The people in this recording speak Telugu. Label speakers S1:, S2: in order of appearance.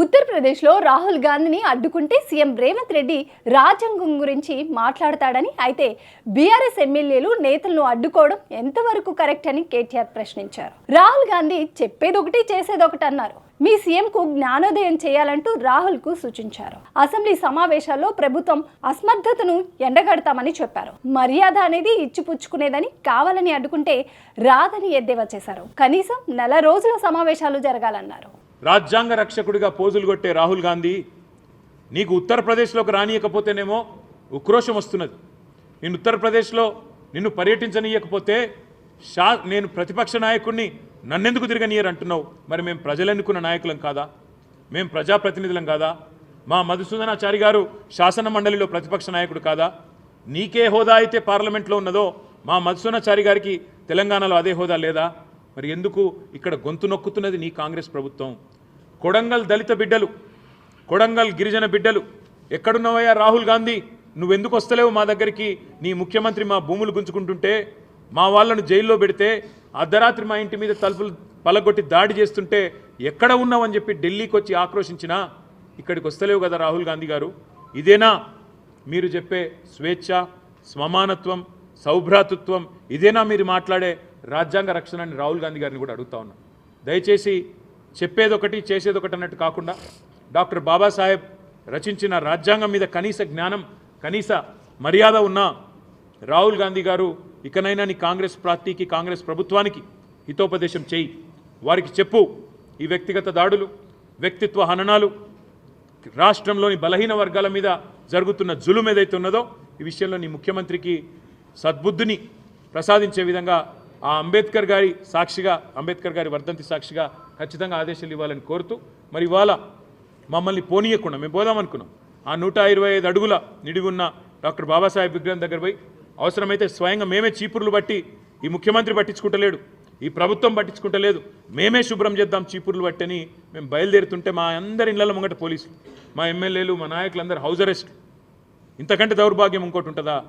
S1: ఉత్తరప్రదేశ్లో రాహుల్ గాంధీని అడ్డుకుంటే సీఎం రేవంత్ రెడ్డి రాజ్యాంగం గురించి మాట్లాడతాడని. అయితే బీఆర్ఎస్ ఎమ్మెల్యేలు నేతలను అడ్డుకోవడం ఎంతవరకు కరెక్ట్ అని కేటీఆర్ ప్రశ్నించారు. రాహుల్ గాంధీ చెప్పేది ఒకటి చేసేది ఒకటి అన్నారు. మీ సీఎంకు జ్ఞానోదయం చేయాలంటూ రాహుల్కు సూచించారు. అసెంబ్లీ సమావేశాల్లో ప్రభుత్వం అసమర్థతను ఎండగడతామని చెప్పారు. మర్యాద అనేది ఇచ్చిపుచ్చుకునేదని కావాలని అడ్డుకుంటే రాదని ఎద్దేవా చేశారు. కనీసం నెల రోజుల సమావేశాలు జరగాలన్నారు.
S2: రాజ్యాంగ రక్షకుడిగా పోజులు కొట్టే రాహుల్ గాంధీ నీకు ఉత్తరప్రదేశ్లోకి రానియకపోతేనేమో ఉక్రోషం వస్తున్నది. నేను ఉత్తరప్రదేశ్లో నిన్ను పర్యటించనీయకపోతే షా నేను ప్రతిపక్ష నాయకుడిని నన్నెందుకు తిరగనీయరు అంటున్నావు? మరి మేము ప్రజలెన్నుకున్న నాయకులం కాదా? మేము ప్రజాప్రతినిధులం కాదా? మా మధుసూదనాచారి గారు శాసన మండలిలో ప్రతిపక్ష నాయకుడు కాదా? నీకే హోదా అయితే పార్లమెంట్లో ఉన్నదో మా మధుసూదనాచారి గారికి తెలంగాణలో అదే హోదా లేదా? మరి ఎందుకు ఇక్కడ గొంతు నొక్కుతున్నది నీ కాంగ్రెస్ ప్రభుత్వం? కొడంగల్ దళిత బిడ్డలు కొడంగల్ గిరిజన బిడ్డలు ఎక్కడున్నావయ్యా రాహుల్ గాంధీ? నువ్వెందుకు వస్తలేవు మా దగ్గరికి? నీ ముఖ్యమంత్రి మా భూములు గుంజుకుంటుంటే మా వాళ్ళను జైల్లో పెడితే అర్ధరాత్రి మా ఇంటి మీద తలుపులు పలగొట్టి దాడి చేస్తుంటే ఎక్కడ ఉన్నావని చెప్పి ఢిల్లీకి వచ్చి ఆక్రోశించినా ఇక్కడికి వస్తలేవు కదా రాహుల్ గాంధీ గారు? ఇదేనా? మీరు చెప్పే స్వేచ్ఛ సమానత్వం సౌభ్రాతృత్వం ఇదేనా మీరు మాట్లాడే రాజ్యాంగ రక్షణ అని రాహుల్ గాంధీ గారిని కూడా అడుగుతా ఉన్నా. దయచేసి చెప్పేదొకటి చేసేదొకటి అన్నట్టు కాకుండా డాక్టర్ బాబాసాహెబ్ రచించిన రాజ్యాంగం మీద కనీస జ్ఞానం కనీస మర్యాద ఉన్న రాహుల్ గాంధీ గారు ఇకనైనా నీ కాంగ్రెస్ పార్టీకి కాంగ్రెస్ ప్రభుత్వానికి హితోపదేశం చేయి. వారికి చెప్పు ఈ వ్యక్తిగత దాడులు వ్యక్తిత్వ హననాలు రాష్ట్రంలోని బలహీన వర్గాల మీద జరుగుతున్న జులుం ఏదైతే ఉన్నదో ఈ విషయంలో నీ ముఖ్యమంత్రికి సద్బుద్ధిని ప్రసాదించే విధంగా ఆ అంబేద్కర్ గారి సాక్షిగా అంబేద్కర్ గారి వర్ధంతి సాక్షిగా ఖచ్చితంగా ఆదేశాలు ఇవ్వాలని కోరుతూ మరి ఇవాళ మమ్మల్ని పోనీయకుండా మేము పోదాం అనుకున్నాం. ఆ నూట ఇరవై ఐదు అడుగుల నిడివి ఉన్న డాక్టర్ బాబాసాహెబ్ విగ్రహం దగ్గర పోయి అవసరమైతే స్వయంగా మేమే చీపుర్లు బట్టి ఈ ముఖ్యమంత్రి పట్టించుకుంటలేడు ఈ ప్రభుత్వం పట్టించుకుంటలేదు మేమే శుభ్రం చేద్దాం చీపుర్లు బట్టని మేము బయలుదేరుతుంటే మా అందరి ఇళ్ళ ముంగట పోలీసులు మా ఎమ్మెల్యేలు మా నాయకులందరూ హౌస్ అరెస్ట్ ఇంతకంటే దౌర్భాగ్యం ఇంకోటి ఉంటుందా?